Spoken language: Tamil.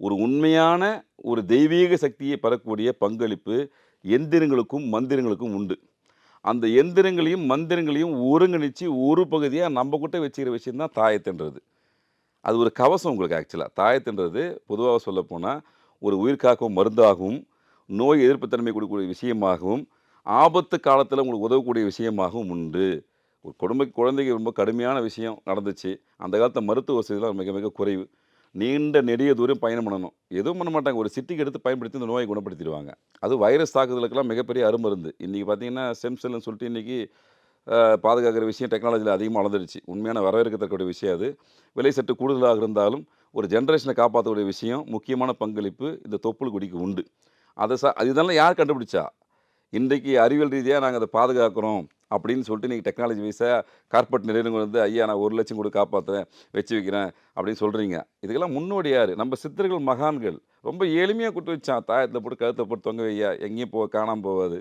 ஒரு உண்மையான ஒரு தெய்வீக சக்தியை பெறக்கூடிய பங்களிப்பு எந்திரங்களுக்கும் மந்திரங்களுக்கும் உண்டு. அந்த எந்திரங்களையும் மந்திரங்களையும் ஒருங்கிணைச்சு ஒரு பகுதியாக நம்ம கிட்ட வச்சுக்கிற விஷயந்தான் தாயத்துன்றது அது ஒரு கவசம் உங்களுக்கு ஆக்சுவலாக தாயத்துன்றது பொதுவாக சொல்லப்போனால் ஒரு உயிர்காக்கும் மருந்தாகவும் நோய் எதிர்ப்புத்தன்மை கொடுக்கக்கூடிய விஷயமாகவும் ஆபத்து காலத்தில் உங்களுக்கு உதவக்கூடிய விஷயமாகவும் உண்டு. ஒரு குடும்ப குழந்தைக்கு ரொம்ப கடுமையான விஷயம் நடந்துச்சு. அந்த காலத்தில் மருத்துவ வசதிலாம் மிக மிக குறைவு. நீண்ட நெடிய தூரம் பயணம் பண்ணணும். எதுவும் பண்ண மாட்டாங்க. ஒரு சிட்டிக்கு எடுத்து பயன்படுத்தி இந்த நோயை குணப்படுத்திடுவாங்க. அது வைரஸ் தாக்குதலுக்கெல்லாம் மிகப்பெரிய அருமருந்து. இன்றைக்கி பார்த்தீங்கன்னா செம் செல்லுன்னு சொல்லிட்டு இன்றைக்கி பாதுகாக்கிற விஷயம் டெக்னாலஜியில் அதிகமாக வளர்ந்துருச்சு. உண்மையான வரவேற்கத்தக்கூடிய விஷயம் அது. விலை சற்று கூடுதலாக இருந்தாலும் ஒரு ஜென்ரேஷனை காப்பாற்றக்கூடிய விஷயம் முக்கியமான பங்களிப்பு இந்த தொப்புள் குடிக்கு உண்டு. அதை ச இதெல்லாம் யார் கண்டுபிடிச்சா? இன்றைக்கு அறிவியல் ரீதியாக நாங்கள் அதை பாதுகாக்கிறோம். அப்படின்னு சொல்லிட்டு நீங்கள் டெக்னாலஜி வைஸாக கார்பரேட் நிறுவனங்கள் வந்து ஐயா நான் ஒரு லட்சம் கூட காப்பாற்றுறேன் வச்சு வைக்கிறேன் அப்படின்னு சொல்கிறீங்க இதுக்கெல்லாம் முன்னோடி யார் நம்ம சித்தர்கள் மகான்கள் ரொம்ப எளிமையாக கொடுத்து வச்சான். தாயத்தில் போட்டு கழுத்தை போட்டு தொங்க வையா எங்கேயும் போ காணாமல் போகாது